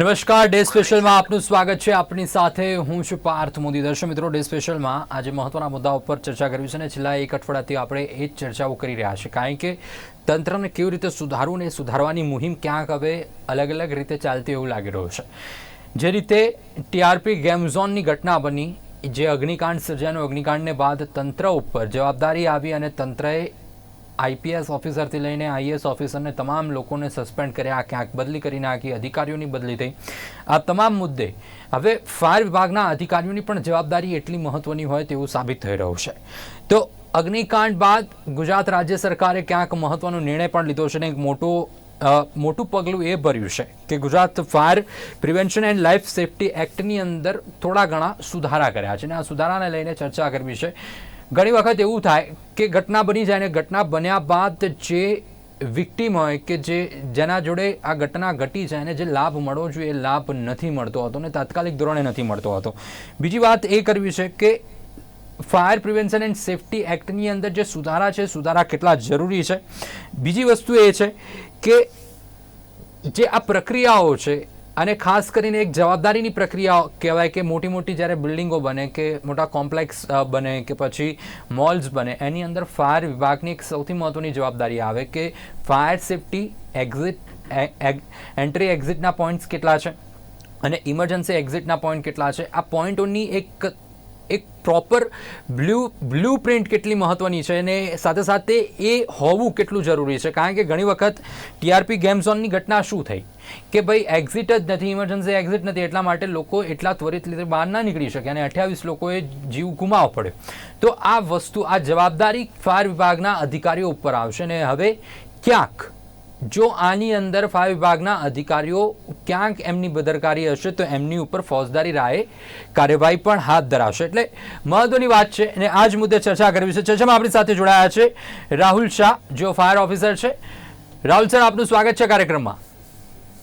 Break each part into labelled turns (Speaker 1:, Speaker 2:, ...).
Speaker 1: નમસ્કાર, ડે સ્પેશિયલમાં આપનું સ્વાગત છે. આપની સાથે હું છું પાર્થ મોદી. દર્શક મિત્રો, ડે સ્પેશિયલમાં આજે મહત્વના મુદ્દા ઉપર ચર્ચા કરવી છે અને છેલ્લા એક અઠવાડિયાથી આપણે એ જ ચર્ચાઓ કરી રહ્યા છીએ. કારણ કે તંત્રને કેવી રીતે સુધારવું ને સુધારવાની મુહિમ ક્યાંક હવે અલગ અલગ રીતે ચાલતી એવું લાગી રહ્યું છે. જે રીતે ટીઆરપી ગેમ ઝોનની ઘટના બની, જે અગ્નિકાંડ સર્જાનો અગ્નિકાંડને બાદ તંત્ર ઉપર જવાબદારી આવી અને તંત્રએ આઈપીએસ ઓફિસરથી લઈને આઈએસ ઓફિસરને તમામ લોકોને સસ્પેન્ડ કર્યા ક્યાંક બદલી કરી નાખી અધિકારીઓની બદલી થઈ. આ તમામ મુદ્દે હવે ફાયર વિભાગના અધિકારીઓની પણ જવાબદારી એટલી મહત્વની હોય તેવું સાબિત થઈ રહ્યું છે. તો અગ્નિકાંડ બાદ ગુજરાત રાજ્ય સરકારે ક્યાંક મહત્વનો નિર્ણય પણ લીધો છે ને એક મોટો મોટું પગલું એ ભર્યું છે કે Gujarat fire prevention and life safety એક્ટની અંદર થોડા ઘણા સુધારા કર્યા છે અને આ સુધારાને લઈને ચર્ચા કરવી છે. ઘણી વખત એવું થાય કે ઘટના બની જાય અને ઘટના બન્યા બાદ જે વિક્ટીમ હોય કે જે જેના જોડે આ ઘટના ઘટી છે એને જે લાભ મળવો જોઈએ એ લાભ નથી મળતો હતો અને તાત્કાલિક ધોરણે નથી મળતો હતો. બીજી વાત એ કરવી છે કે ફાયર પ્રિવેન્શન એન્ડ સેફટી એક્ટની અંદર જે સુધારા છે, સુધારા કેટલા જરૂરી છે? બીજી વસ્તુ એ છે કે જે આ પ્રક્રિયાઓ છે અને ખાસ કરીને એક જવાબદારીની પ્રક્રિયા કહેવાય કે મોટી મોટી જ્યારે બિલ્ડિંગો બને કે મોટા કોમ્પ્લેક્સ બને કે પછી મોલ્સ બને, એની અંદર ફાયર વિભાગની એક સૌથી મહત્ત્વની જવાબદારી આવે કે ફાયર સેફ્ટી એક્ઝિટ એન્ટ્રી એક્ઝિટના પોઈન્ટ્સ કેટલા છે અને ઇમરજન્સી એક્ઝિટના પોઈન્ટ કેટલા છે. આ પોઈન્ટોની એક એક પ્રોપર બ્લુ બ્લુ પ્રિન્ટ કેટલી મહત્ત્વની છે અને સાથે સાથે એ હોવું કેટલું જરૂરી છે? કારણ કે ઘણી વખત ટીઆરપી ગેમ ઝોનની ઘટના શું થઈ? કે ભાઈ એક્ઝિટ જ નથી ઇમરજન્સી એક્ઝિટ નથી, એટલા માટે લોકો એટલા ત્વરિત રીતે બહાર ના નીકળી શકે અને અઠ્યાવીસ લોકોએ જીવ ગુમાવવો પડ્યો તો આ વસ્તુ, આ જવાબદારી ફાયર વિભાગના અધિકારીઓ ઉપર આવશે ને હવે ક્યાંક જો આની અંદર ફાયર વિભાગના અધિકારીઓ ક્યાંક એમની બેદરકારી હશે તો એમની ઉપર ફોજદારી રાયે કાર્યવાહી પણ હાથ ધરાવશે એટલે મહત્વની વાત છે અને આ જ મુદ્દે ચર્ચા કરવી છે. ચર્ચામાં આપણી સાથે જોડાયા છે રાહુલ શાહ જેઓ ફાયર ઓફિસર છે. રાહુલ સર આપનું સ્વાગત છે કાર્યક્રમમાં.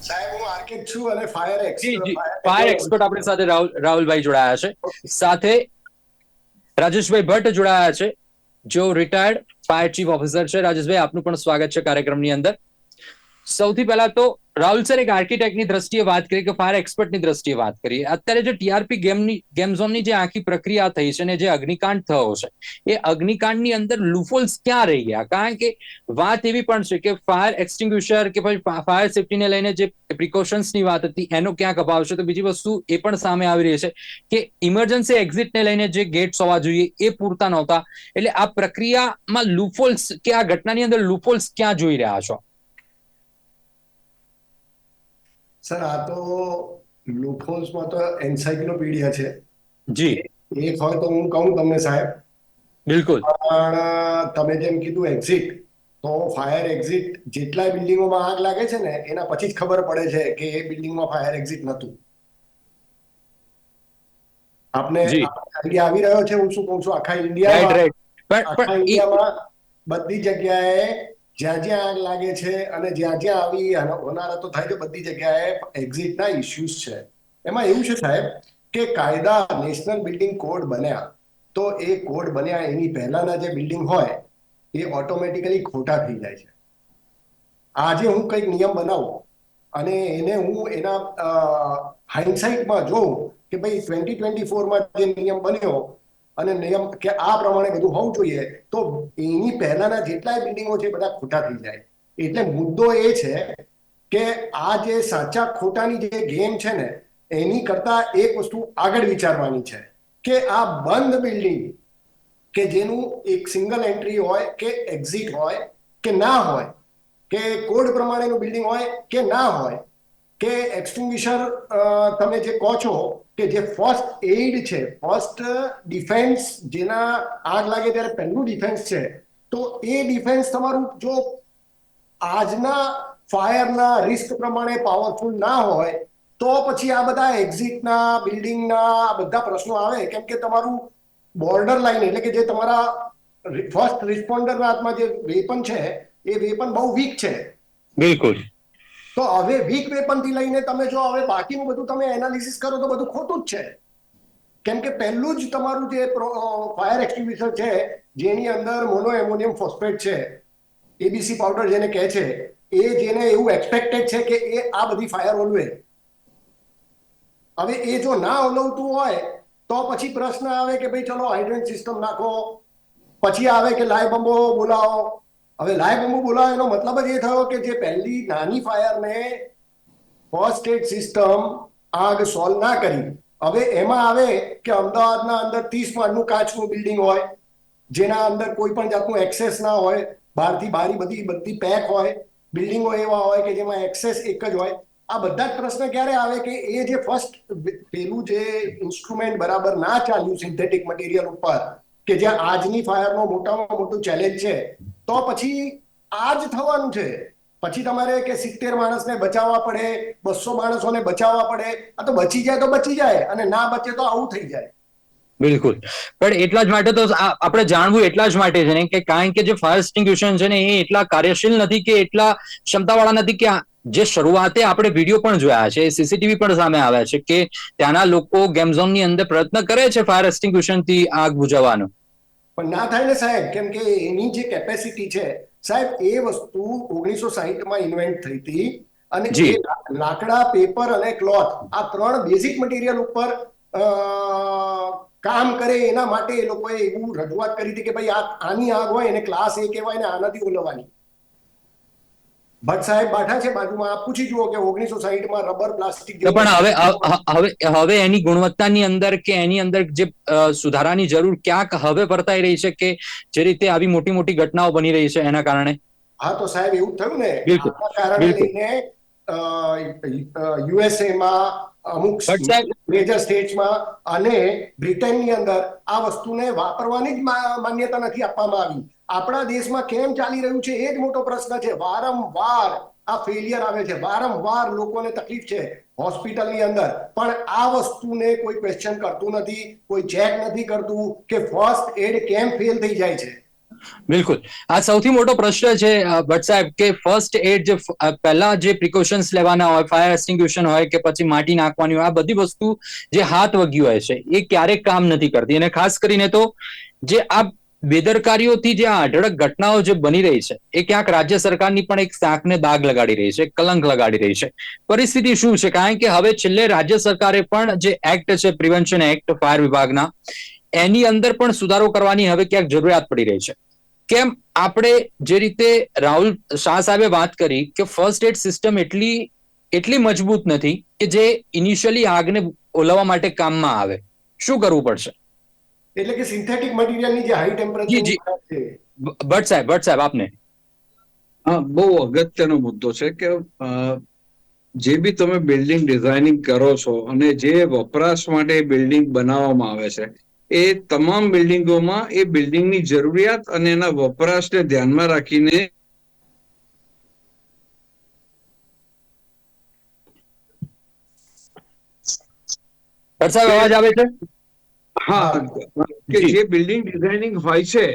Speaker 2: સાહેબ હું આર્કિટેક્ટ છું અને fire
Speaker 1: ji ji. Fire expert આપણી સાથે રાહુલ રાહુલભાઈ જોડાયા છે. સાથે રાજેશભાઈ ભટ્ટ જોડાયા છે જો રિટાયર્ડ ફાયર ચીફ ઓફિસર છે. રાજેશભાઈ આપનું પણ સ્વાગત છે કાર્યક્રમની અંદર. સૌથી પહેલા તો રાહુલ સર એક આર્કિટેક્ટની દ્રષ્ટિએ વાત કરી કે ફાયર એક્સપર્ટની દ્રષ્ટિએ વાત કરીએ અત્યારે જે ટીઆરપી ગેમની ગેમ જે આખી પ્રક્રિયા થઈ છે ને જે અગ્નિકાંડ થયો છે, એ અગ્નિકાંડની અંદર લુફોલ્સ ક્યાં રહી ગયા? કારણ કે વાત એવી પણ છે કે ફાયર એક્સટિંગ્યુશર કે પછી ફાયર સેફટીને લઈને જે પ્રિકોશન્સની વાત હતી, એનો ક્યાંક અભાવ છે? તો બીજી વસ્તુ એ પણ સામે આવી રહી છે કે ઇમરજન્સી એક્ઝિટને લઈને જે ગેટ્સ હોવા જોઈએ એ પૂરતા નહોતા. એટલે આ પ્રક્રિયામાં લુફોલ્સ કે આ ઘટનાની અંદર લુફોલ્સ ક્યાં જોઈ રહ્યા છો?
Speaker 2: સર આ તો લુફોલ્સમાં તો એન્સાઇક્લોપીડિયા છે.
Speaker 1: જી.
Speaker 2: એક હોય તો હું કહું તમને સાહેબ.
Speaker 1: બિલકુલ.
Speaker 2: પણ તમે જેમ કીધું એક્ઝિટ તો ફાયર એક્ઝિટ જેટલા બિલ્ડિંગોમાં આગ લાગે છે ને એના પછી જ ખબર પડે છે કે એ બિલ્ડિંગમાં ફાયર એક્ઝિટ નહોતું. આપને આઈડિયા આવી રહ્યો છે? હું શું કહું છું? આખા
Speaker 1: ઇન્ડિયા
Speaker 2: ઇન્ડિયામાં
Speaker 1: પણ
Speaker 2: આખા ઇન્ડિયામાં બધી જગ્યાએ જ્યાં જ્યાં આગ લાગે છે અને જ્યાં જ્યાં આવી હોનારતો થાય છે, બધી જગ્યાએ એક્ઝિટના ઇસ્યુઝ છે. એમાં એવું છે સાહેબ કે કાયદા નેશનલ બિલ્ડિંગ કોડ બન્યા, તો એ કોડ બન્યા એની પહેલાના જે બિલ્ડિંગ હોય, એ ઓટોમેટિકલી ખોટા થઈ જાય છે. આજે હું કંઈક નિયમ બનાવું અને એને હું એના હાઇન્ડસાઇટમાં જોઉં કે ભાઈ ટ્વેન્ટી ટ્વેન્ટી ફોરમાં જે નિયમ બન્યો અને નિયમ કે આ પ્રમાણે બધું હોવું જોઈએ, તો એની પહેલાના જેટલાય બિલ્ડિંગો છે બધા ખોટા થઈ જાય. એટલે મુદ્દો એ છે કે આ જે સાચા ખોટાની જે ગેમ છે ને, એની કરતા એક વસ્તુ આગળ વિચારવાની છે કે આ બંધ બિલ્ડિંગ કે જેનું એક સિંગલ એન્ટ્રી હોય કે એક્ઝિટ હોય કે ના હોય, કે કોડ પ્રમાણેનું બિલ્ડિંગ હોય કે ના હોય કે એક્સટિંગ્વિશર તમે જે કહો છો કે જે ફર્સ્ટ એઇડ છે ફર્સ્ટ ડિફેન્સ જેના આગ લાગે ત્યારે પહેલું ડિફેન્સ છે, તો એ ડિફેન્સ તમારું જો આજના ફાયરના રિસ્ક પ્રમાણે પાવરફુલ ના હોય, તો પછી આ બધા એક્ઝિટના બિલ્ડિંગના બધા પ્રશ્નો આવે. કેમ કે તમારું બોર્ડર લાઈન એટલે કે જે તમારા ફર્સ્ટ રિસ્પોન્ડરના હાથમાં જે વેપન છે, એ વેપન બહુ વીક છે.
Speaker 1: બિલકુલ.
Speaker 2: તો હવે વીક વેપનથી લઈને તમે જો હવે બાકીનું બધું તમે એનાલિસિસ કરો તો બધું ખોટું જ છે. કેમ કે પહેલું જ તમારું જે ફાયર એક્સ્ટિંગ્વિશર છે, જેની અંદર મોનો એમોનિયમ ફોસ્ફેટ છે એબીસી પાવડર જેને કહે છે, એ જેને એવું એક્સપેક્ટેડ છે કે એ આ બધી ફાયર ઓલવે. હવે એ જો ના ઓલવતું હોય, તો પછી પ્રશ્ન આવે કે ભાઈ ચલો હાઇડ્રન્ટ સિસ્ટમ નાખો, પછી આવે કે લાઈવ બંબો બોલાવો હવે લાઈવ બોમ્બ બોલાવો એનો મતલબ જ એ થયો કે જે પહેલી નાની ફાયરને ફર્સ્ટ એડ સિસ્ટમ આગ સોલ્વ ના કરી. હવે એમાં આવે કે અમદાવાદના અંદર ત્રીસ માળનું કાચનું બિલ્ડિંગ હોય, જેના અંદર કોઈ પણ જાતનું એક્સેસ ના હોય, બહારથી બારી બધી બધી પેક હોય, બિલ્ડિંગો એવા હોય કે જેમાં એક્સેસ એક જ હોય. આ બધા જ પ્રશ્ન ક્યારે આવે કે એ જે ફર્સ્ટ પેલું જે ઇન્સ્ટ્રુમેન્ટ બરાબર ના ચાલ્યું સિન્થેટિક મટીરિયલ ઉપર, કે જ્યાં આજની ફાયરનો મોટામાં મોટું ચેલેન્જ છે તો પછી આ જ થવાનું છે. પછી તમારે કે સિત્તેર માણસને બચાવવા પડે, બસો માણસોને બચાવવા પડે, આ તો બચી જાય તો બચી જાય અને ના બચે તો આવું થઈ જાય.
Speaker 1: બિલકુલ. પણ એટલા જ માટે તો આપણે જાણવું એટલા જ માટે છે ને કે કારણ કે જે ફાયર એક્સટિંગ્યુશન છે ને એ એટલા કાર્યશીલ નથી કે એટલા ક્ષમતાવાળા નથી કે જે શરૂઆતે આપણે વીડિયો પણ જોયા છે સીસીટીવી પણ સામે આવ્યા છે કે ત્યાંના લોકો ગેમ અંદર પ્રયત્ન કરે છે ફાયર એક્સટિંગ્યુશનથી આગ બુઝાવવાનો
Speaker 2: પણ ના થાય ને સાહેબ કેમ કે એની જે કેપેસિટી છે સાહેબ એ વસ્તુ ઓગણીસો સાહીઠમાં ઇન્વેન્ટ થઈ હતી અને
Speaker 1: જે.
Speaker 2: લાકડા પેપર અને ક્લોથ આ ત્રણ બેઝિક મટીરિયલ ઉપર કામ કરે એના માટે એ લોકોએ એવું રજૂઆત કરી હતી કે ભાઈ આ આની આગ હોય એને ક્લાસ એ કહેવાય ને આનાથી ઓલવવાની. ભટ્ટ સાહેબ બાઠા છે બાજુમાં પૂછી જુઓ કે ઓગણીસો સાહીઠમાં રબર પ્લાસ્ટિક
Speaker 1: પણ હવે હવે હવે એની ગુણવત્તાની અંદર કે એની અંદર જે સુધારાની જરૂર ક્યાંક હવે વર્તાઈ રહી છે કે જે રીતે આવી મોટી મોટી ઘટનાઓ બની રહી છે એના કારણે
Speaker 2: હા તો સાહેબ એવું થયું ને
Speaker 1: બિલકુલ.
Speaker 2: કારણે લઈને યુએસએ માં અમુક મેજર સ્ટેટ્સમાં અને બ્રિટનની અંદર આ વસ્તુને વાપરવાની જ માન્યતા નથી આપવામાં આવી. આપણા દેશમાં કેમ ચાલી રહ્યું છે એ જ મોટો પ્રશ્ન છે. વારંવાર આ ફેલિયર આવે છે. વારંવાર લોકોને તકલીફ છે હોસ્પિટલની અંદર. પણ આ વસ્તુને કોઈ ક્વેશ્ચન કરતું નથી કોઈ ચેક નથી કરતું કે ફર્સ્ટ એડ કેમ ફેલ થઈ જાય છે?
Speaker 1: બિલકુલ. આ સૌથી મોટો પ્રશ્ન છે ભટ્ટ સાહેબ, કે ફર્સ્ટ એડ જે પહેલા જે પ્રિકોશન્સ લેવાના હોય ફાયર એક્સટિંગ્યુશન હોય કે પછી માટી નાખવાની હોય, આ બધી વસ્તુ જે હાથ વગ્યું હોય છે, એ ક્યારેક કામ નથી કરતી. અને ખાસ કરીને તો જે આ બેદરકારીઓથી જે આ અઢળક ઘટનાઓ જે બની રહી છે, એ ક્યાંક રાજ્ય સરકારની પણ એક શાકને દાગ લગાડી રહી છે કલંક લગાડી રહી છે. પરિસ્થિતિ શું છે? કારણ કે હવે છેલ્લે રાજ્ય સરકારે પણ જે એક્ટ છે પ્રિવેન્શન એક્ટ ફાયર વિભાગના એની અંદર પણ સુધારો કરવાની હવે ક્યાંક જરૂરિયાત પડી રહી છે. કેમ? આપણે જે રીતે રાહુલ શાહ સાહેબે વાત કરી કે ફર્સ્ટ એડ સિસ્ટમ એટલી એટલી મજબૂત નથી કે જે ઇનિશિયલી આગને ઓલવવા માટે કામમાં આવે. શું કરવું પડશે?
Speaker 2: એટલે કે સિન્થેટિક મટીરિયલની જે હાઈ ટેમ્પરેચર છે.
Speaker 1: બ- ભટ્ટ સાહેબ ભટ્ટ સાહેબ આપને.
Speaker 3: હા બહુ અગત્યનો મુદ્દો છે કે અ, જે બી તમે બિલ્ડિંગ ડિઝાઇનિંગ કરો છો અને જે વપરાશ માટે બિલ્ડિંગ બનાવવામાં આવે છે એ તમામ બિલ્ડિંગોમાં એ બિલ્ડિંગની જરૂરિયાત અને એના વપરાશને ધ્યાનમાં રાખીને
Speaker 1: સાહેબ અવાજ આવે છે?
Speaker 3: હા કે
Speaker 1: જે
Speaker 3: બિલ્ડિંગ ડિઝાઇનિંગ હોય છે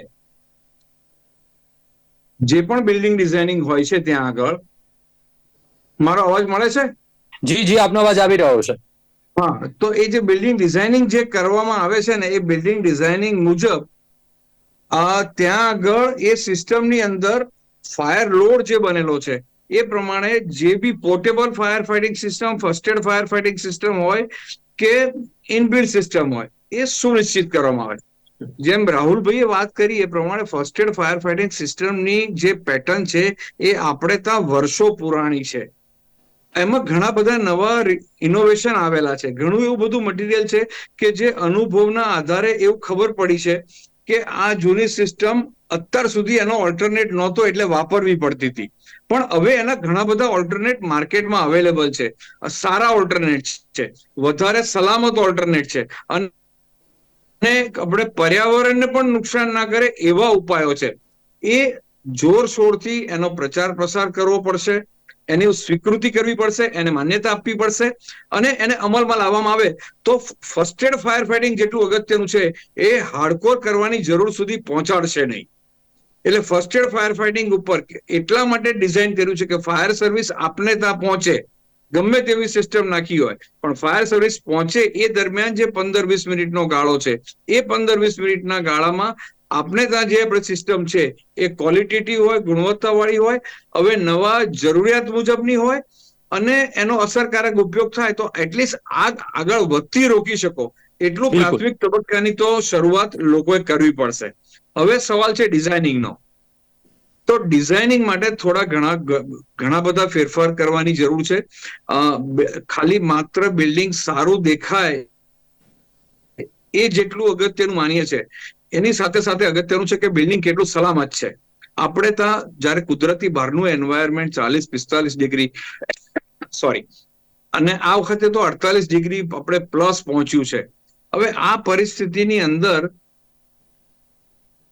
Speaker 3: જે પણ બિલ્ડિંગ ડિઝાઇનિંગ હોય છે ત્યાં આગળ મારો અવાજ મળે છે?
Speaker 1: જી જી આપનો અવાજ આવી રહ્યો છે.
Speaker 3: હા, તો એ જે બિલ્ડિંગ ડિઝાઇનિંગ જે કરવામાં આવે છે ને, એ બિલ્ડિંગ ડિઝાઇનિંગ મુજબ ત્યાં આગળ એ સિસ્ટમની અંદર ફાયર લોડ જે બનેલો છે, એ પ્રમાણે જે બી portable fire fighting system first aid fire fighting system હોય કે ઇનબિલ્ડ સિસ્ટમ હોય, એ સુનિશ્ચિત કરવામાં આવે. જેમ રાહુલભાઈએ વાત કરી, એ પ્રમાણે ફર્સ્ટ એડ ફાયર ફાઇટિંગ સિસ્ટમની જે પેટર્ન છે, એ આપણે ત્યાં વર્ષો પુરાણી છે. એમાં ઘણા બધા નવા ઇનોવેશન આવેલા છે. ઘણું એવું બધું મટીરિયલ છે કે જે અનુભવના આધારે એવું ખબર પડી છે કે આ જૂની સિસ્ટમ અત્યાર સુધી એનો ઓલ્ટરનેટ નહોતો એટલે વાપરવી પડતી હતી. પણ હવે એના ઘણા બધા ઓલ્ટરનેટ માર્કેટમાં અવેલેબલ છે. સારા ઓલ્ટરનેટ છે. વધારે સલામત ઓલ્ટરનેટ છે. અને આપણે પર્યાવરણને પણ નુકસાન ના કરે એવા ઉપાયો છે. એ જોરશોરથી એનો પ્રચાર પ્રસાર કરવો પડશે. એની સ્વીકૃતિ કરવી પડશે, એને માન્યતા આપવી પડશે અને એને અમલમાં લાવવામાં આવે. તો ફર્સ્ટ એડ ફાયર ફાઇટિંગ જેટલું અગત્યનું છે, એ હાર્ડકોર કરવાની જરૂર સુધી પહોંચાડશે નહીં. એટલે ફર્સ્ટ એડ ફાયર ફાઇટિંગ ઉપર એટલા માટે ડિઝાઇન કર્યું છે કે ફાયર સર્વિસ આપને ત્યાં પહોંચે. ગમે તેવી સિસ્ટમ નાખી હોય, પણ ફાયર સર્વિસ પહોંચે એ દરમિયાન જે પંદર વીસ મિનિટનો ગાળો છે, એ પંદર વીસ મિનિટના ગાળામાં આપણે ત્યાં જે આપણે સિસ્ટમ છે એ ક્વોલિટેટિવ હોય ગુણવત્તાવાળી હોય હવે નવા જરૂરિયાત મુજબની હોય અને એનો અસરકારક ઉપયોગ થાય તો એટલીસ્ટ આગ આગળ વધતી રોકી શકો. એટલું પ્રાથમિક તબક્કાની તો શરૂઆત લોકોએ કરવી પડશે. હવે સવાલ છે ડિઝાઇનિંગનો તો ડિઝાઇનિંગ માટે થોડા ઘણા ઘણા બધા ફેરફાર કરવાની જરૂર છે. ખાલી માત્ર બિલ્ડિંગ સારું દેખાય એ જેટલું અગત્યનું માનીએ છે. એની સાથે સાથે અગત્યનું છે કે બિલ્ડિંગ કેટલું સલામત છે. આપણે ત્યાં જ્યારે કુદરતી બહારનું એન્વાયરમેન્ટ ચાલીસ, પિસ્તાલીસ ડિગ્રી સોરી અને આ વખતે તો અડતાલીસ ડિગ્રી આપણે પ્લસ પહોંચ્યું છે. હવે આ પરિસ્થિતિની અંદર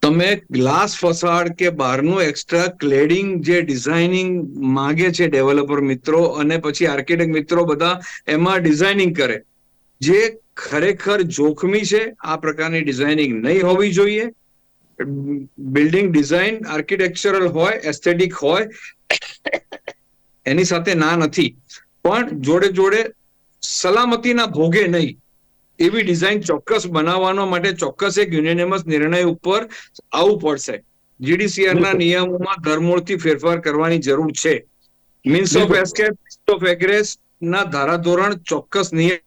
Speaker 3: તમે ગ્લાસ ફસાડ કે બહારનું એક્સ્ટ્રા ક્લેડિંગ જે ડિઝાઇનિંગ માંગે છે ડેવલપર મિત્રો અને પછી આર્કિટેક્ટ મિત્રો બધા, એમાં ડિઝાઇનિંગ કરે. જે ખરેખર જોખમી છે. આ પ્રકારની ડિઝાઇનિંગ નહીં હોવી જોઈએ. બિલ્ડિંગ ડિઝાઇન આર્કિટેક્ચરલ હોય એસ્થેટિક હોય એની સાથે ના નથી. પણ જોડે જોડે સલામતીના ભોગે નહીં. એવી ડિઝાઇન ચોક્કસ બનાવવાનો માટે ચોક્કસ એક યુનિયનિમસ નિર્ણય ઉપર આવવું પડશે. જીડીસીઆર ના નિયમોમાં ધરમૂળથી ફેરફાર કરવાની જરૂર છે. Means of. Escape of egress ના ધારાધોરણ ચોક્કસ નિયત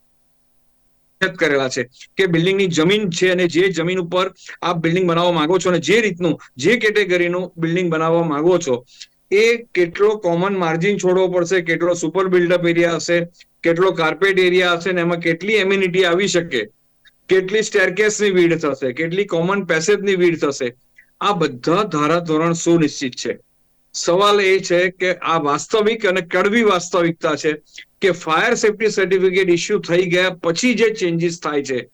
Speaker 3: કરેલા છે કે બિલ્ડિંગની જમીન છે અને જે જમીન ઉપર આપ બિલ્ડિંગ બનાવવા માંગો છો અને જે રીતનું, જે કેટેગરીનું બિલ્ડિંગ બનાવવા માંગો છો, એ કેટલો કોમન માર્જિન છોડવો પડશે, કેટલો સુપર બિલ્ડઅપ એરિયા હશે, કેટલો કાર્પેટ એરિયા હશે ને એમાં કેટલી એમ્યુનિટી આવી શકે, કેટલી સ્ટેરકેસની વીડ થશે, કેટલી કોમન પેસેજની વીડ થશે, આ બધા ધારાધોરણ સુનિશ્ચિત છે. સવાલ એ છે કે આ વાસ્તવિક અને કડવી વાસ્તવિકતા છે. કે ફાયર સેફટી સર્ટિફિકેટ ઇસ્યુ થઈ ગયા પછી જે ચેન્જીસ થાય છે,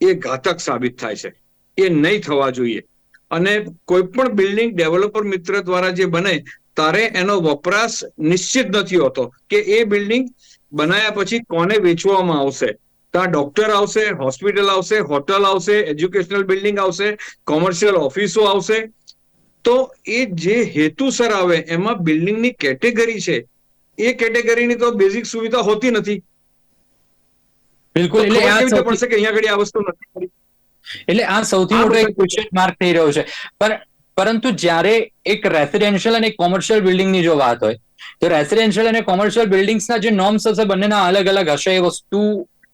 Speaker 3: એ ઘાતક સાબિત થાય છે. એ નહીં થવા જોઈએ. અને કોઈ પણ બિલ્ડિંગ ડેવલપર મિત્ર દ્વારા જે બને, તારે એનો વપરાશ નિશ્ચિત નથી હોતો કે એ બિલ્ડિંગ બનાયા પછી કોને વેચવામાં આવશે. ત્યાં ડોક્ટર આવશે હોસ્પિટલ આવશે હોટલ આવશે એજ્યુકેશનલ બિલ્ડિંગ આવશે કોમર્શિયલ ઓફિસો આવશે. તો એ જે હેતુસર આવે, એમાં બિલ્ડિંગની કેટેગરી છે એ કેટેગરીની તો બેઝિક સુવિધા હોતી નથી.
Speaker 1: બિલકુલ એટલે
Speaker 3: પડશે કે અહીંયા આગળ આ વસ્તુ નથી
Speaker 1: એટલે આ સૌથી મોટો એક ક્વેશ્ચન માર્ક થઈ રહ્યો છે. પણ પરંતુ જ્યારે એક રેસિડેન્શિયલ અને કોમર્શિયલ બિલ્ડિંગની જો વાત હોય તો રેસિડેન્શિયલ અને કોમર્શિયલ બિલ્ડિંગ્સના જે નોર્મ્સ હશે બંનેના અલગ અલગ હશે એ વસ્તુ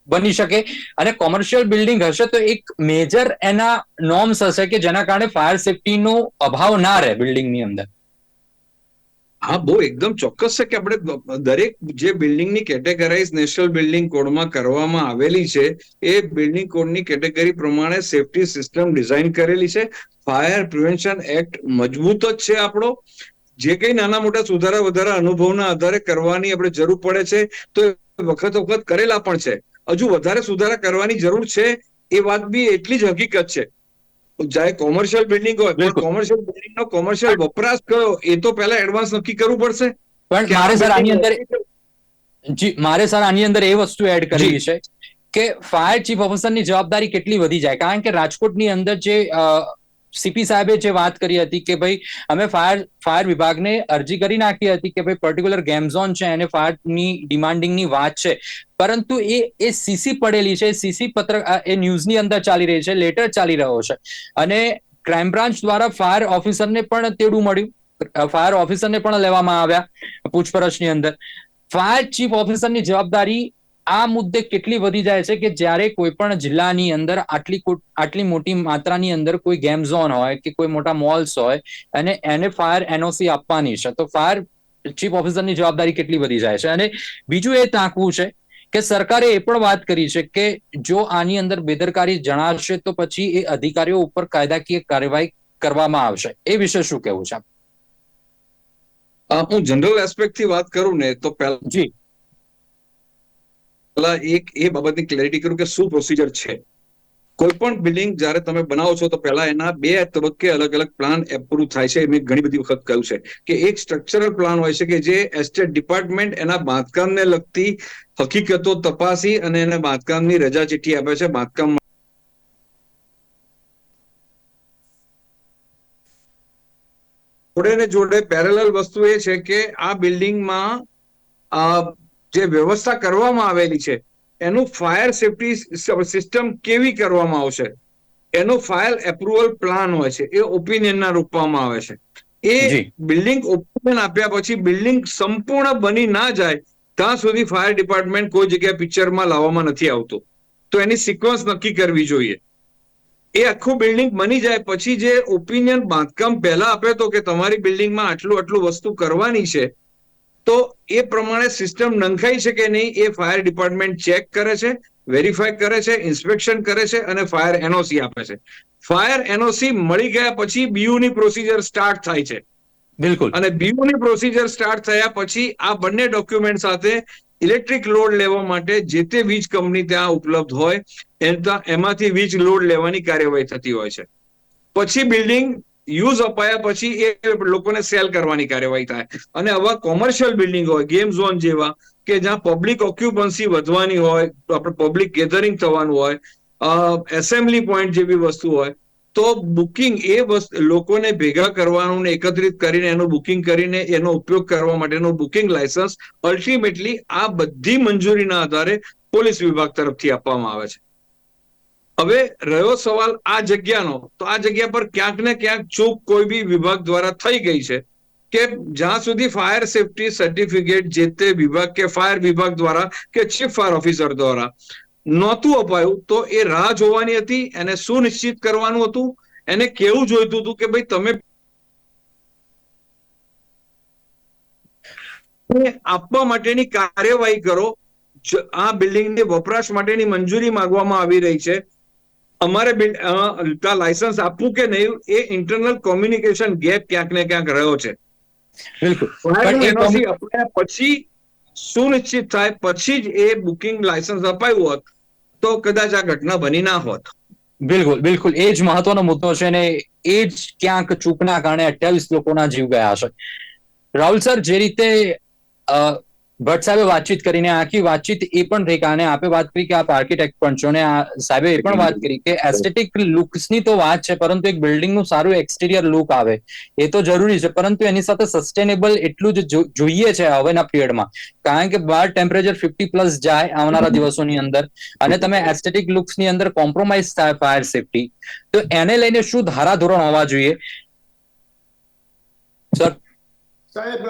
Speaker 1: બની શકે. અને કોમર્શિયલ બિલ્ડિંગ હશે તો એક મેજર એના નોર્મ્સ હશે કે જેના કારણે ફાયર સેફટીનો અભાવ ના રહે બિલ્ડિંગની અંદર.
Speaker 3: હા, બહુ એકદમ ચોક્કસ છે કે આપણે દરેક જે બિલ્ડિંગની કેટેગરાઇઝ નેશનલ બિલ્ડિંગ કોડમાં કરવામાં આવેલી છે, એ બિલ્ડિંગ કોડની કેટેગરી પ્રમાણે સેફટી સિસ્ટમ ડિઝાઇન કરેલી છે. ફાયર પ્રિવેન્શન એક્ટ મજબૂત જ છે આપણો. જે કઈ નાના મોટા સુધારા વધારા અનુભવના આધારે કરવાની આપણે જરૂર પડે છે, તો વખત વખત કરેલા પણ છે. હજુ વધારે સુધારા કરવાની જરૂર છે, એ વાત બી એટલી જ હકીકત છે. ચાહે કોમર્શિયલ બિલ્ડિંગ હોય પણ કોમર્શિયલ બિલ્ડિંગ નો કોમર્શિયલ વપરાશ કયો એ તો પહેલા એડવાન્સ નક્કી કરવું પડશે.
Speaker 1: પણ મારે સર આની અંદર જી મારે સર આની અંદર એ વસ્તુ એડ કરવી છે કે ફાયર ચીફ ઓફિસરની જવાબદારી કેટલી વધી જાય? કારણ કે રાજકોટની અંદર જે સીપી સાહેબે જે વાત કરી હતી કે ભાઈ, અમે ફાયર ફાયર વિભાગને અરજી કરી નાખી હતી કે ભાઈ પર્ટિક્યુલર ગેમ ઝોન છે અને ફાયરની ડિમાન્ડિંગની વાત છે. પરંતુ એ એ સીસી પડેલી છે સીસી પત્ર એ ન્યૂઝની અંદર ચાલી રહી છે, લેટર ચાલી રહ્યો છે. અને ક્રાઇમ બ્રાન્ચ દ્વારા ફાયર ઓફિસરને પણ તેડું મળ્યું. ફાયર ઓફિસરને પણ લેવામાં આવ્યા પૂછપરછની અંદર. ફાયર ચીફ ઓફિસરની જવાબદારી આ મુદ્દે કેટલી વધી જાય છે કે જ્યારે કોઈ પણ જિલ્લાની અંદર આટલી આટલી મોટી માત્રાની અંદર કોઈ ગેમ ઝોન હોય કે કોઈ મોટા મોલ્સ હોય અને એને ફાયર એનઓસી આપવાની છે તો ફાયર ચીફ ઓફિસરની જવાબદારી કેટલી વધી જાય છે? અને બીજું એ તાંકવું છે કે સરકારે એ પણ વાત કરી છે કે જો આની અંદર બેદરકારી જણાશે તો પછી એ અધિકારીઓ ઉપર કાયદાકીય કાર્યવાહી કરવામાં આવશે. એ વિશે શું કહેવું છે
Speaker 3: હું જનરલ એસ્પેક્ટથી વાત કરું ને તો
Speaker 1: જી.
Speaker 3: પહેલા એક એ બાબતની ક્લેરિટી કરું કે શું પ્રોસિજર છે. કોઈ પણ બિલ્ડિંગ જ્યારે તમે બનાવો છો તો પહેલા એના બે તબક્કે અલગ અલગ પ્લાન એપ્રુવ થાય છે. મેં ઘણી બધી વખત કહ્યું છે કે એક સ્ટ્રક્ચરલ પ્લાન હોય છે કે જે એસ્ટેટ ડિપાર્ટમેન્ટ એના બાંધકામને લગતી હકીકતો તપાસી અને એને બાંધકામની રજા ચિઠ્ઠી આપે છે. બાંધકામ જોડે ને જોડે પેરેલલ વસ્તુ એ છે કે આ બિલ્ડિંગમાં જે વ્યવસ્થા કરવામાં આવેલી છે એનું ફાયર સેફટી સિસ્ટમ કેવી કરવામાં આવશે? એનો ફાયર એપ્રુવલ પ્લાન હોય છે એ ઓપિનિયનના રૂપમાં આવે છે. એ બિલ્ડિંગ ઓપિનિયન આપ્યા પછી બિલ્ડિંગ સંપૂર્ણ બની ના જાય ત્યાં સુધી ફાયર ડિપાર્ટમેન્ટ કોઈ જગ્યાએ પિક્ચરમાં લાવવામાં નથી આવતું. તો એની સિક્વન્સ નક્કી કરવી જોઈએ. એ આખું બિલ્ડિંગ બની જાય પછી જે ઓપિનિયન બાંધકામ પહેલા આપે તો કે તમારી બિલ્ડિંગમાં આટલું આટલું વસ્તુ કરવાની છે તો એ પ્રમાણે સિસ્ટમ નંખાઈ છે કે નહીં એ ફાયર ડિપાર્ટમેન્ટ ચેક કરે છે વેરીફાઈ કરે છે ઇન્સ્પેક્શન કરે છે અને ફાયર એનઓસી આપે છે. ફાયર એનઓસી મળી ગયા પછી બીયુની પ્રોસિજર સ્ટાર્ટ થાય છે.
Speaker 1: બિલકુલ.
Speaker 3: અને બીયુની પ્રોસિજર સ્ટાર્ટ થયા પછી આ બંને ડોક્યુમેન્ટ સાથે ઇલેક્ટ્રિક લોડ લેવા માટે જે તે વીજ કંપની ત્યાં ઉપલબ્ધ હોય એમાંથી વીજ લોડ લેવાની કાર્યવાહી થતી હોય છે. પછી બિલ્ડિંગ યુઝ અપાયા પછી એ લોકોને સેલ કરવાની કાર્યવાહી થાય. અને આવા કોમર્શિયલ બિલ્ડિંગ હોય ગેમ ઝોન જેવા, કે જ્યાં પબ્લિક ઓક્યુપન્સી વધવાની હોય, આપણે પબ્લિક ગેધરિંગ થવાનું હોય એસેમ્બલી પોઈન્ટ જેવી વસ્તુ હોય, તો બુકિંગ એ વસ્તુ લોકોને ભેગા કરવાનું એકત્રિત કરીને એનું બુકિંગ કરીને એનો ઉપયોગ કરવા માટેનું બુકિંગ લાયસન્સ અલ્ટિમેટલી આ બધી મંજૂરીના આધારે પોલીસ વિભાગ તરફથી આપવામાં આવે છે. હવે રહ્યો સવાલ આ જગ્યાનો. તો આ જગ્યા પર ક્યાંક ને ક્યાંક ચૂક કોઈ બી વિભાગ દ્વારા થઈ ગઈ છે કે જ્યાં સુધી ફાયર સેફટી સર્ટિફિકેટ જે તે વિભાગ કે ફાયર વિભાગ દ્વારા કે ચીફ ફાયર ઓફિસર દ્વારા નહોતું અપાયું, તો એ રાહ જોવાની હતી, એને સુનિશ્ચિત કરવાનું હતું, એને કેવું જોઈતું હતું કે ભાઈ તમે આપવા માટેની કાર્યવાહી કરો આ બિલ્ડિંગની વપરાશ માટેની મંજૂરી માંગવામાં આવી રહી છે. અમારે લાયસન્સ આપવું કે નહીં એ ઇન્ટરનલ કોમ્યુનિકેશન ગેપ ક્યાંક ને ક્યાંક રહ્યો છે.
Speaker 1: બિલકુલ.
Speaker 3: પછી સુનિશ્ચિત થાય પછી જ એ બુકિંગ લાયસન્સ અપાયું હોત તો કદાચ આ ઘટના બની ના હોત.
Speaker 1: બિલકુલ બિલકુલ. એ જ મહત્વનો મુદ્દો છે ને એ જ ક્યાંક ચૂકના કારણે અઠ્યાવીસ લોકોના જીવ ગયા છે રાહુલ સર જે રીતે ભટ્ટ સાહેબે વાતચીત કરીને આખી વાતચીત એ પણ થઈ અને આપે વાત કરી કે આપ આર્કિટેક્ટ પણ છો ને સાહેબે એ પણ વાત કરી કે એસ્થેટિક લુક્સની તો વાત છે, પરંતુ એક બિલ્ડિંગનું સારું એક્સટિરિયર લુક આવે. એ તો જરૂરી છે, પરંતુ એની સાથે સસ્ટેનેબલ એટલું જ જોઈએ છે હવેના પિરિયડમાં કારણ કે બહાર ટેમ્પરેચર ફિફ્ટી પ્લસ જાય આવનારા દિવસોની અંદર અને તમે એસ્થેટિક લુક્સની અંદર કોમ્પ્રોમાઇઝ થાય ફાયર સેફટી તો એને લઈને શું ધારાધોરણ હોવા જોઈએ? સર
Speaker 2: સાહેબ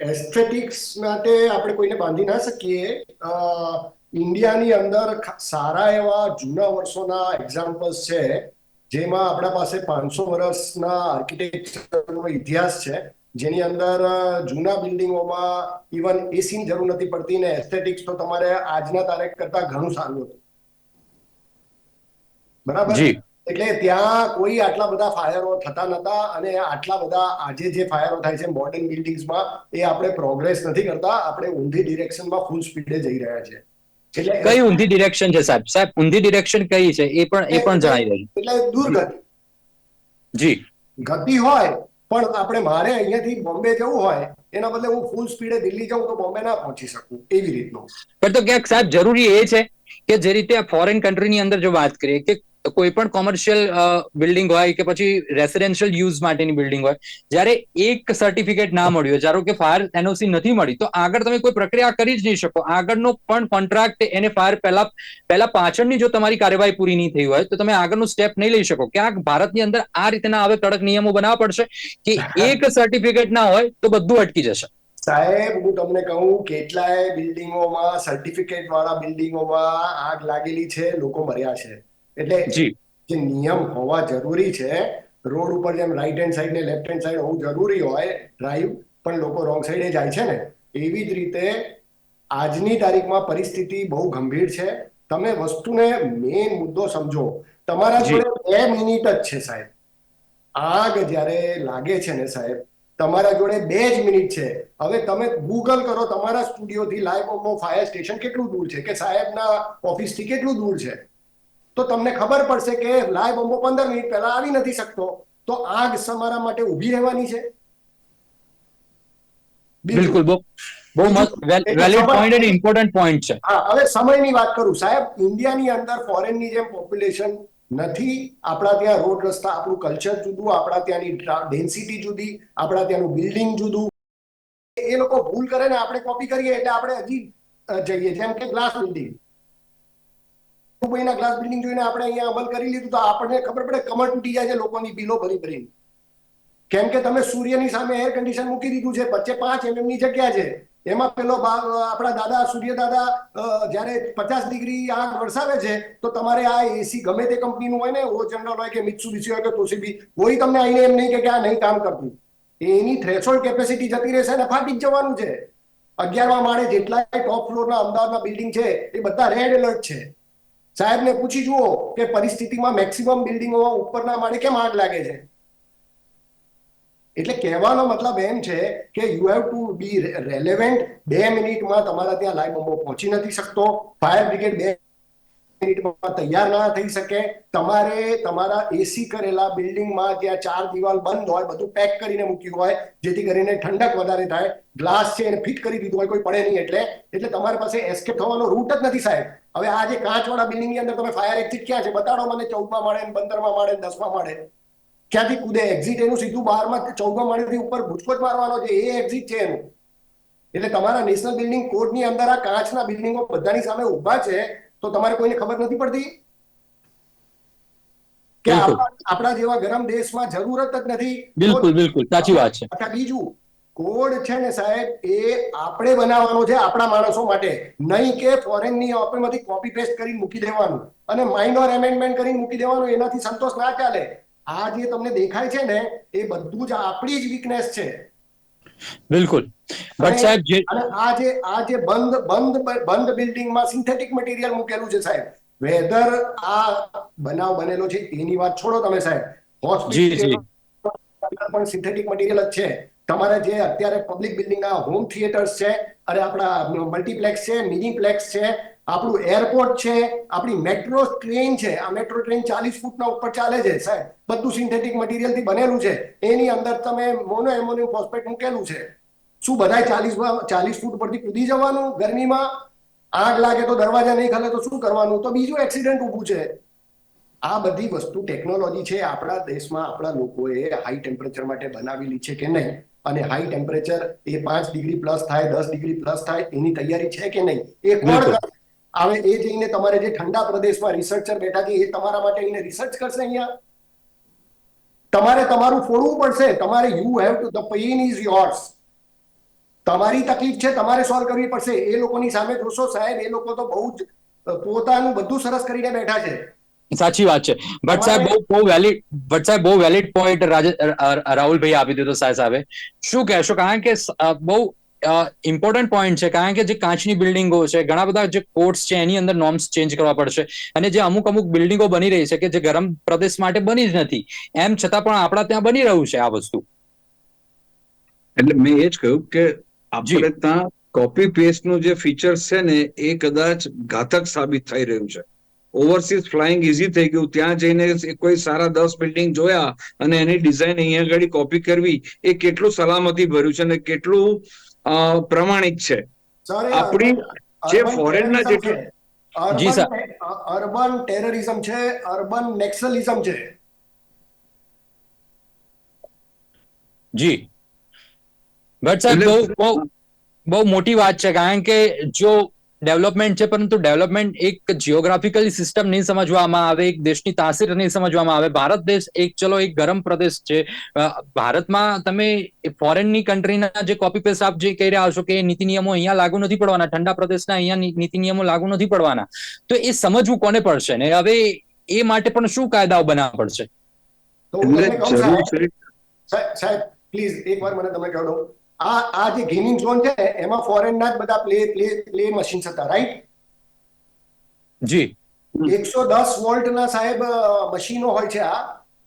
Speaker 2: એસ્થેટિક્સ માટે આપણે કોઈને બાંધી ના શકીએ. ઇન્ડિયાની અંદર સારા એવા જૂના વર્ષોના એક્ઝામ્પલ્સ છે, જેમાં આપણા પાસે પાંચસો વર્ષના આર્કિટેક્ચરનો ઇતિહાસ છે, જેની અંદર જૂના બિલ્ડિંગોમાં ઇવન એસીની જરૂર નથી પડતી ને એસ્થેટિક્સ તો તમારે આજના તારીખ કરતા ઘણું સારું હતું. બરાબર? એટલે ત્યાં કોઈ આટલા બધા ફાયરો થતા નતા અને આટલા બધા આજે જે ફાયરો થાય છે મોડર્ન બિલ્ડિંગ્સમાં એ આપણે પ્રોગ્રેસ નથી કરતા. આપણે ઊંધી ડિરેક્શનમાં ફૂલ સ્પીડે જઈ રહ્યા છે એટલે
Speaker 1: કઈ ઊંધી ડિરેક્શન છે સાહેબ? સાહેબ ઊંધી ડિરેક્શન કઈ છે? એ પણ એ પણ જણાવી દેજો.
Speaker 2: એટલે દુર્ગતિ.
Speaker 1: જી.
Speaker 2: ગતિ હોય પણ આપણે મારે અહીંયાથી બોમ્બે જવું હોય એના બદલે હું ફૂલ સ્પીડે દિલ્હી જાઉં તો બોમ્બે ના પહોંચી શકું એવી રીતનું.
Speaker 1: પણ તો ક્યાંક સાહેબ જરૂરી એ છે કે જે રીતે આ ફોરેન કન્ટ્રીની અંદર જો વાત કરીએ કે કોઈ પણ કોમર્શિયલ બિલ્ડિંગ હોય કે પછી રેસિડેન્શિયલ યુઝ માટેની બિલ્ડિંગ હોય જ્યારે એક સર્ટિફિકેટ ના મળ્યો ધારો કે ફાયર એનઓસી નથી મળી તો આગળ તમે કોઈ પ્રક્રિયા કરી જ નહીં શકો. આગળનો પણ કોન્ટ્રાક્ટ એને ફાયર પહેલા પહેલા પાછળની જો તમારી કાર્યવાહી પૂરી નહીં થઈ હોય તો તમે આગળનું સ્ટેપ નહીં લઈ શકો. ક્યાંક ભારતની અંદર આ રીતના હવે કડક નિયમો બનાવવા પડશે કે એક સર્ટિફિકેટ ના હોય તો બધું અટકી જશે.
Speaker 2: સાહેબ હું તમને કહું કેટલાય બિલ્ડિંગોમાં સર્ટિફિકેટ વાળા બિલ્ડિંગોમાં આગ લાગેલી છે લોકો મર્યા છે. એટલે
Speaker 1: જી.
Speaker 2: જે નિયમ હોવા જરૂરી છે રોડ ઉપર જેમ રાઈટ હેન્ડ સાઈડ ને લેફ્ટ હેન્ડ સાઈડ હોવું જરૂરી હોય ડ્રાઈવ પણ લોકો રોંગ સાઈડે જાય છે ને એવી જ રીતે આજની તારીખમાં પરિસ્થિતિ બહુ ગંભીર છે. તમે વસ્તુને મેઇન મુદ્દો સમજો. તમારા જોડે બે મિનિટ જ છે સાહેબ. આગ જ્યારે લાગે છે ને સાહેબ તમારા જોડે બે જ મિનિટ છે. હવે તમે ગૂગલ કરો તમારા સ્ટુડિયોથી લાઈવ બોમ્બો ફાયર સ્ટેશન કેટલું દૂર છે? કે સાહેબના ઓફિસથી કેટલું દૂર છે? તો તમને ખબર પડશે કે લાય બોમ્બો પંદર મિનિટ પહેલા આવી નથી શકતો. તો આગ તમારા માટે ઊભી રહેવાની છે?
Speaker 1: બિલકુલ બહુ વેલિડ પોઈન્ટ અને ઇમ્પોર્ટન્ટ પોઈન્ટ છે.
Speaker 2: હા હવે સમયની વાત કરું. સાહેબ ઇન્ડિયાની અંદર ફોરેનની જેમ પોપ્યુલેશન નથી આપણા ત્યાં રોડ રસ્તા આપણું કલ્ચર જુદું આપણા ત્યાંની ડેન્સિટી જુદી આપણા ત્યાંનું બિલ્ડિંગ જુદું. એ લોકો ભૂલ કરે ને આપણે કોપી કરીએ એટલે આપણે હજી જઈએ. જેમ કે ગ્લાસ બિલ્ડિંગ મુંબઈના ગ્લાસ બિલ્ડિંગ જોઈને આપણે અહીંયા અમલ કરી લીધું તો આપણને ખબર પડે કમર તૂટી જાય છે લોકોની બિલો ભરી ભરીને. કેમ કે તમે સૂર્યની સામે એર કન્ડિશન મૂકી દીધું છે, વચ્ચે પાંચ એમએમની જગ્યા છે. એમાં પેલો આપણા દાદા, સૂર્ય દાદા જ્યારે પચાસ ડિગ્રી આગ વરસાવે છે, તો તમારે આ એસી ગમે તે કંપનીનું હોય ને, ઓ જનરલ હોય કે મિત્સુબિશી હોય કે તોશીબી કોઈ તમને આવીને એમ નહીં કે આ નહીં કામ કરતું. એની થ્રેશોલ્ડ કેપેસિટી જતી રહેશે ને ફાટી જ જવાનું છે. અગિયારમા માળે જેટલા ટોપ ફ્લોરના અમદાવાદના બિલ્ડિંગ છે, એ બધા રેડ એલર્ટ છે. સાહેબને પૂછી જુઓ કે પરિસ્થિતિમાં મેક્સિમમ બિલ્ડિંગોમાં ઉપરના માળે કેમ આગ લાગે છે? એટલે કહેવાનો મતલબ એમ છે કે you have to be relevant બે મિનિટમાં તમારા ત્યાં લાઈવ બોમ્બો પહોંચી નથી શકતો. ફાયર બ્રિગેડ બે તૈયાર ના થઈ શકે. તમારે તમારા એસી કરેલા બિલ્ડિંગમાં જ્યાં ચાર દિવાલ બંધ હોય, બધું પેક કરીને મૂક્યું હોય, જેથી કરીને ઠંડક વધારે થાય. ગ્લાસ છે એને ફિટ કરી દીધું હોય, કોઈ પડે નહીં એટલે. એટલે તમારી પાસે એસ્કેપ થવાનો રૂટ જ નથી સાહેબ. હવે આ જે કાચવાળા બિલ્ડિંગની અંદર તમે ફાયર એક્ઝિટ ક્યાં છે? બતાડો મને, ચૌદમાં માળે પંદરમાં માળે દસમાં માળે. ક્યાંથી કૂદે? એક્ઝિટ એનું સીધું બહારમાં ચૌદમાં માળેથી ઉપર ભૂચકો મારવાનો છે? એ એક્ઝિટ છે એનું. એટલે તમારા નેશનલ બિલ્ડિંગ કોડની અંદર આ કાચના બિલ્ડિંગો બધાની સામે ઊભા છે. તો તમારે કોઈને ખબર નથી પડતી? કે આપણા જેવા ગરમ દેશમાં જરૂરત જ નથી.
Speaker 1: બિલકુલ બિલકુલ. સાચી વાત છે.
Speaker 2: અથવા બીજું. કોડ છે ને સાહેબ એ આપણે બનાવવાનો છે આપણા માણસો માટે. નહીં કે ફોરેનની ઓપરમાંથી કોપી પેસ્ટ કરીને મૂકી દેવાનું અને માઇનોર એમેન્ડમેન્ટ કરીને મૂકી દેવાનું એનાથી સંતોષ ના ચાલે. આ જે તમને દેખાય છે ને એ બધું જ આપણી જ વીકનેસ છે.
Speaker 1: બિલકુલ. સાહેબ જે
Speaker 2: આ જે આ જે બંધ બંધ બંધ બિલ્ડિંગમાં સિન્થેટિક મટીરિયલ મૂકેલું છે સાહેબ. વેધર આ બનાવ બનેલો છે એની વાત છોડો તમે સાહેબ.
Speaker 1: જી, જી.
Speaker 2: હોસ્પિટલ પણ સિન્થેટિક મટીરિયલ જ છે. તમારે જે અત્યારે પબ્લિક બિલ્ડિંગના હોમ થિયેટર્સ છે અને આપણા મલ્ટીપ્લેક્સ છે મિનીપ્લેક્સ છે, આપણું એરપોર્ટ છે, આપણી મેટ્રો ટ્રેન છે. આ મેટ્રો ટ્રેન ચાલીસ ફૂટના ઉપર ચાલે છે, સાહેબ. બધું સિન્થેટિક મટીરિયલથી બનેલું છે. એની અંદર તમે મોનો એમોનિયમ ફોસ્ફેટ મૂકેલું છે. શું બધાય ચાલીસ ચાલીસ ફૂટ પરથી કૂદી જવાનું ગરમીમાં? આગ લાગે તો દરવાજા નહીં ખલે તો શું કરવાનું? તો બીજું એક્સિડન્ટ ઊભું છે. આ બધી વસ્તુ ટેકનોલોજી છે આપણા દેશમાં આપણા લોકોએ હાઈ ટેમ્પરેચર માટે બનાવેલી છે કે નહીં? અને હાઈ ટેમ્પરેચર એ પાંચ ડિગ્રી પ્લસ થાય દસ ડિગ્રી પ્લસ થાય એની તૈયારી છે કે નહીં? એ કોણ આવે એ જઈને તમારે જે ઠંડા પ્રદેશમાં રિસર્ચર બેઠા છે એ તમારા માટે એને રિસર્ચ કરશે અહીંયા? તમારે તમારું ફોડવું પડશે. તમારે you have to the pain is yours તમારી તકલીફ છે તમારે સોલ્વ કરવી પડશે. એ લોકોની સામે જોશો સાહેબ એ લોકો તો બહુ જ પોતાનું બધું સરસ કરીને બેઠા છે.
Speaker 1: સાચી વાત છે. બટ સાહેબ બહુ બહુ વેલિડ બટ સાહેબ બહુ વેલિડ પોઈન્ટ રાહુલભાઈ આપી દીધો સાહેબ સાહેબે. શું કહેશો? કારણ કે બહુ ઇમ્પોર્ટન્ટ પોઈન્ટ છે. કારણ કે જે કાચની બિલ્ડિંગો છે ઘણા બધા જે કોર્ટ્સ છે એની અંદર નોર્મ્સ ચેન્જ કરવા પડશે. અને જે અમુક અમુક બિલ્ડિંગો બની રહી છે કે જે ગરમ પ્રદેશ માટે બની જ નથી. એમ છતાં પણ આપણા ત્યાં બની રહ્યું છે આ વસ્તુ.
Speaker 3: એટલે મેં એ જ કહ્યું કે આપણે ત્યાં કોપી પેસ્ટનું જે ફીચર્સ છે ને એ કદાચ ઘાતક સાબિત થઈ રહ્યું છે. ઓવરસીઝ ફ્લાઇંગ ઇઝી થઈ ગયું. ત્યાં જઈને કોઈ સારા દસ બિલ્ડિંગ જોયા અને એની ડિઝાઇન અહીંયા આગળ કોપી કરવી એ કેટલું સલામતી ભર્યું છે અને કેટલું અ, પ્રમાણિક છે. આપણી જે ફોરેનના ના જેટલું-
Speaker 1: જી, સર.
Speaker 2: અર્બન ટેરરિઝમ છે અર્બન નેક્સલિઝમ છે.
Speaker 1: જી. બટ સાહેબ બહુ બહુ મોટી વાત છે કારણ કે જો ડેવલપમેન્ટ છે પરંતુ ડેવલપમેન્ટ એક જિયોગ્રાફિકલી સિસ્ટમ નહીં સમજવામાં આવે એક દેશની તાસીર નહીં સમજવામાં આવે. ભારત દેશ એક ચલો એક ગરમ પ્રદેશ છે. ભારતમાં તમે ફોરેનની કન્ટ્રીના જે કોપી પેસ્ટ આપ જે કહી રહ્યા છો કે એ નીતિ નિયમો અહીંયા લાગુ નથી પડવાના ઠંડા પ્રદેશના અહીંયા નીતિ નિયમો લાગુ નથી પડવાના તો એ સમજવું કોને પડશે ને? હવે એ માટે પણ શું કાયદાઓ બનાવવા પડશે?
Speaker 2: સાહેબ પ્લીઝ એક વાર મને તમે કહો આ આ જે ગેમિંગ ઝોન છે એમાં ફોરેનના જ બધા પ્લે પ્લે પ્લે મશીન્સ હતા રાઈટ
Speaker 1: જી.
Speaker 2: એકસો દસ વોલ્ટના સાહેબ મશીનો હોય છે આ.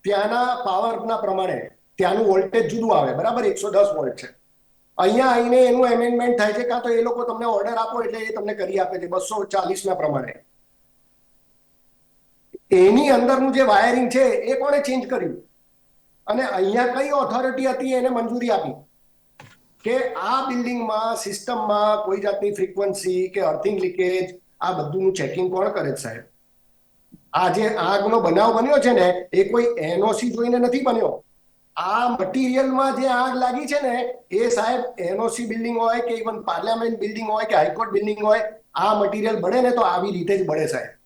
Speaker 2: ત્યાંના પાવરના પ્રમાણે ત્યાંનું વોલ્ટેજ જુદું આવે બરાબર? એકસો દસ વોલ્ટ છે. અહીંયા આવીને એનું એમેન્ડમેન્ટ થાય છે કાં તો એ લોકો તમને ઓર્ડર આપો એટલે એ તમને કરી આપે છે બસો ચાલીસ ના પ્રમાણે. એની અંદરનું જે વાયરિંગ છે એ કોણે ચેન્જ કર્યું? અને અહીંયા કઈ ઓથોરિટી હતી એને મંજૂરી આપી? કે આ બિલ્ડિંગમાં, સિસ્ટમમાં કોઈ જાતની ફ્રીક્વન્સી કે અર્થિંગ લીકેજ, આ બધુંનું ચેકિંગ કોણ કરે છે સાહેબ? આ જે આગનો બનાવ બન્યો છે ને, એ કોઈ એનઓસી જોઈને નથી બન્યો. આ મટીરિયલમાં જે આગ લાગી છે ને, એ સાહેબ એનઓસી બિલ્ડિંગ હોય કે ઇવન પાર્લામેન્ટ બિલ્ડિંગ હોય કે હાઈકોર્ટ બિલ્ડિંગ હોય, આ મટીરિયલ બળે ને તો આવી રીતે જ બળે સાહેબ.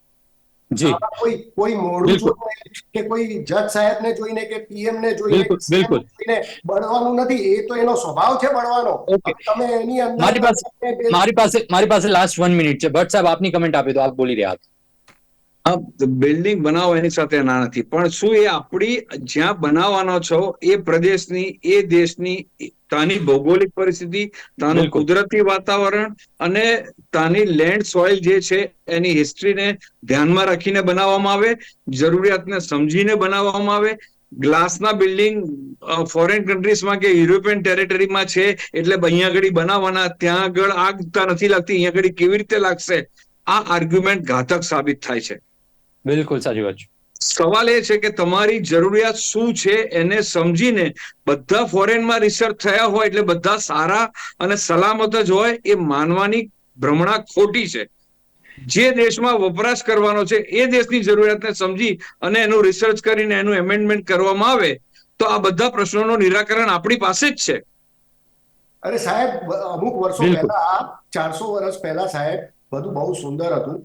Speaker 2: કોઈ કોઈ મોડું જોઈને કે કોઈ જજ સાહેબને જોઈને કે પીએમ ને જોઈને
Speaker 1: બિલકુલ,
Speaker 2: ને બળવાનું નથી એ તો એનો સ્વભાવ છે બળવાનો. તમે એની અંદર
Speaker 1: મારી પાસે મારી પાસે મારી પાસે લાસ્ટ વન મિનિટ છે. ભટ્ટ સાહેબ આપની કમેન્ટ આપી દો આપ બોલી રહ્યા હતા
Speaker 3: બિલ્ડિંગ બનાવો એની સાથે ના નથી. પણ શું એ આપણી જ્યાં બનાવવાનો છો એ પ્રદેશની એ દેશની ત્યાંની ભૌગોલિક પરિસ્થિતિ
Speaker 1: તાનું
Speaker 3: કુદરતી વાતાવરણ અને તાની લેન્ડ સોઇલ જે છે એની હિસ્ટ્રીને ધ્યાનમાં રાખીને બનાવવામાં આવે જરૂરિયાતને સમજીને બનાવવામાં આવે. ગ્લાસના બિલ્ડિંગ ફોરેન કન્ટ્રીઝમાં કે યુરોપિયન ટેરેટરીમાં છે એટલે અહીંયા આગળ બનાવવાના ત્યાં આગળ આગતા નથી લાગતી અહીંયા આગળ કેવી રીતે લાગશે? આ આર્ગ્યુમેન્ટ ઘાતક સાબિત થાય છે.
Speaker 1: બિલકુલ સાચી વાત છે.
Speaker 3: સવાલ એ છે કે તમારી જરૂરિયાત શું છે એને સમજીને બધા ફોરેનમાં રિસર્ચ થયા હોય એટલે બધા સારા અને સલામત જ હોય એ માનવાની ભ્રમણા ખોટી છે. જે દેશમાં વપરાશ કરવાનો છે એ દેશની જરૂરિયાતને સમજી અને એનું રિસર્ચ કરીને એનું એમેન્ડમેન્ટ કરવામાં આવે તો આ બધા પ્રશ્નોનું નિરાકરણ આપણી પાસે જ છે.
Speaker 2: અરે સાહેબ અમુક વર્ષો પહેલા ચારસો વર્ષ પહેલા સાહેબ બધું બહુ સુંદર હતું.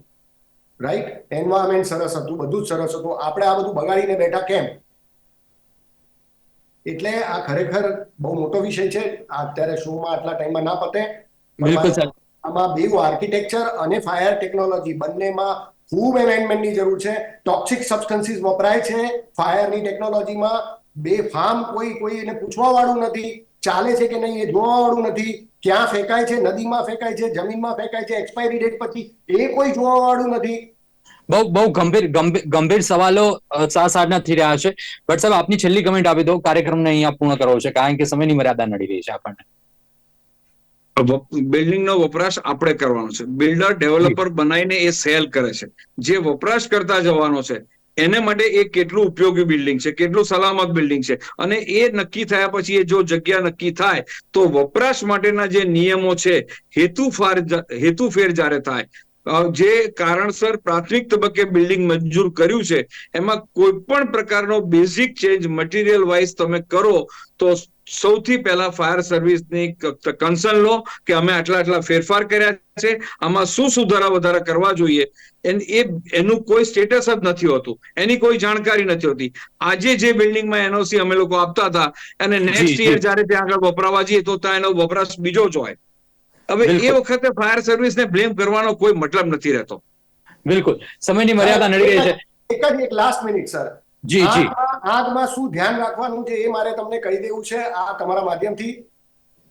Speaker 2: રાઈટ એન્વાયરમેન્ટ સરસ હતું બધું જ સરસ હતું. આપણે આ બધું બગાડીને બેઠા કેમ? એટલે આ ખરેખર બહુ મોટો વિષય છે. આ અત્યારે શોમાં આટલા ટાઈમમાં ના પતે. આમાં બે આર્કિટેક્ચર અને ફાયર ટેકનોલોજી બંનેમાં ખૂબ એમેન્ડમેન્ટની જરૂર છે. ટોક્સિક સબસ્ટન્સીસ વપરાય છે. ફાયરની ટેકનોલોજીમાં બે ફાર્મ કોઈ કોઈ એને પૂછવા વાળું નથી. ચાલે છે કે નહીં એ જોવાવાળું નથી. ક્યાં ફેંકાય છે? નદીમાં ફેંકાય છે? જમીનમાં ફેંકાય છે? એક્સપાયરી ડેટ પછી એ કોઈ જોવાવાળું નથી.
Speaker 1: બહુ બહુ ગંભીર ગંભીર સવાલો અ, સા સાડના થઈ રહ્યા છે. બટ સાહેબ આપની છેલ્લી કમેન્ટ આપી દો. કાર્યક્રમને અહીંયા પૂર્ણ કરવો છે. કારણ કે સમયની મર્યાદા નડી રહી છે આપણને.
Speaker 3: બિલ્ડિંગનો વપરાશ આપણે કરવાનો છે. બિલ્ડર ડેવલપર બનાવીને એ સેલ કરે છે. જે વપરાશ કરતા જવાનો છે એને માટે એ કેટલું ઉપયોગી બિલ્ડિંગ છે, કેટલું સલામત બિલ્ડિંગ છે? અને એ નક્કી થયા પછી એ જો જગ્યા નક્કી થાય, તો વપરાશ માટેના જે નિયમો છે, હેતુ ફાર હેતુફેર જ્યારે થાય જે કારણસર પ્રાથમિક તબક્કે બિલ્ડિંગ મંજૂર કર્યું છે એમાં કોઈ પણ પ્રકારનો બેઝિક ચેન્જ મટીરિયલ વાઇઝ તમે કરો તો સૌથી પહેલા ફાયર સર્વિસની કન્સર્ન લો કે અમે આટલા આટલા ફેરફાર કર્યા છે આમાં શું સુધારા વધારા કરવા જોઈએ એન- એ એનું કોઈ સ્ટેટસ જ નથી હોતું એની કોઈ જાણકારી નથી હોતી. આજે જે બિલ્ડિંગમાં એનઓસી અમે લોકો આપતા હતા અને નેક્સ્ટ યર જ્યારે ત્યાં આગળ વપરાવા જઈએ તો ત્યાં એનો વપરાશ બીજો જ હોય. હવે એ વખતે ફાયર સર્વિસને બ્લેમ કરવાનો કોઈ મતલબ નથી રહેતો.
Speaker 1: બિલકુલ. સમયની મર્યાદા નડી ગઈ છે.
Speaker 2: એક જ એક last minute sir
Speaker 1: ji ji.
Speaker 2: આગમાં આગમાં શું ધ્યાન રાખવાનું છે એ મારે તમને કહી દેવું છે. આ તમારા માધ્યમથી.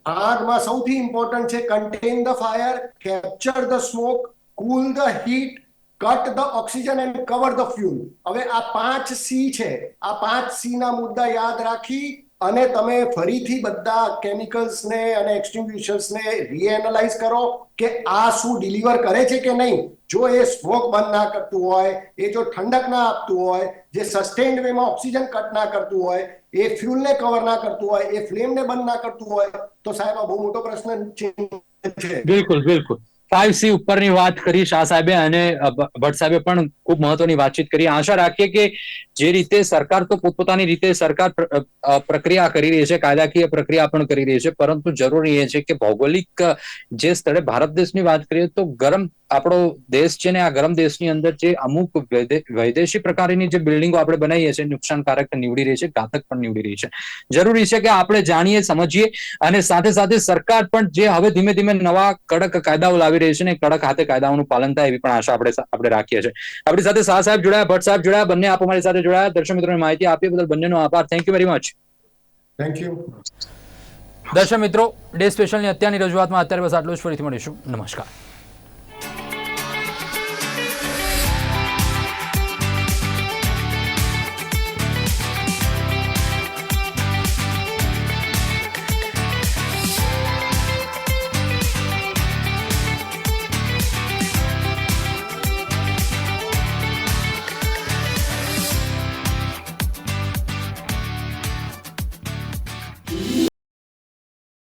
Speaker 2: આગમાં સૌથી ઇમ્પોર્ટન્ટ છે contain the fire capture the smoke cool the heat cut the oxygen and cover the fuel હવે આ પાંચ સી છે. આ પાંચ સી ના મુદ્દા યાદ રાખી અને તમે ફરીથી બધા કેમિકલ્સ ને અને એક્સટિંગ્યુશર્સ ને રીએનાલાઇઝ કરો કે આ શું ડિલિવર કરે છે કે નહીં. જો એ સ્મોક બંધ ના કરતું હોય, એ જો ઠંડક ના આપતું હોય, જે સસ્ટેન્ડ વેમાં ઓક્સિજન કટ ના કરતું હોય, એ ફ્યુલને કવર ના કરતું હોય, એ ફ્લેમને બંધ ના કરતું હોય, તો સાહેબ આ બહુ મોટો પ્રશ્ન છે.
Speaker 1: બિલકુલ બિલકુલ. ફાઈવ સી ઉપરની વાત કરી શાહ સાહેબે અને ભટ્ટ સાહેબે પણ ખૂબ મહત્વની વાતચીત કરી. આશા રાખીએ કે જે રીતે સરકાર તો પોતપોતાની રીતે સરકાર પ્રક્રિયા કરી રહી છે, કાયદાકીય પ્રક્રિયા પણ કરી રહી છે, પરંતુ જરૂરી એ છે કે ભૌગોલિક જે સ્થળે ભારત દેશની વાત કરીએ તો ગરમ આપણો દેશ છે ને આ ગરમ દેશની અંદર જે અમુક વૈદેશી પ્રકારની જે બિલ્ડિંગો આપણે બનાવીએ છીએ નુકસાનકારક નીવડી રહી છે ઘાતક પણ નીવડી રહી છે. જરૂરી છે કે આપણે જાણીએ સમજીએ અને સાથે સાથે સરકાર પણ જે હવે ધીમે ધીમે નવા કડક કાયદાઓ લાવી રહી છે ને કડક હાથે કાયદાઓનું પાલન થાય એવી પણ આશા આપણે આપણે રાખીએ છીએ. આપણી સાથે શાહ સાહેબ જોડાયા ભટ્ટ સાહેબ જોડાયા બંને આપ અમારી સાથે જોડાયા. દર્શક મિત્રોને માહિતી આપી બદલ બંનેનો આભાર. Thank you very much
Speaker 2: thank you
Speaker 1: દર્શક મિત્રો ડે સ્પેશિયલની અત્યારની રજૂઆતમાં અત્યારે બસ આટલું જ. ફરીથી મળીશું. નમસ્કાર.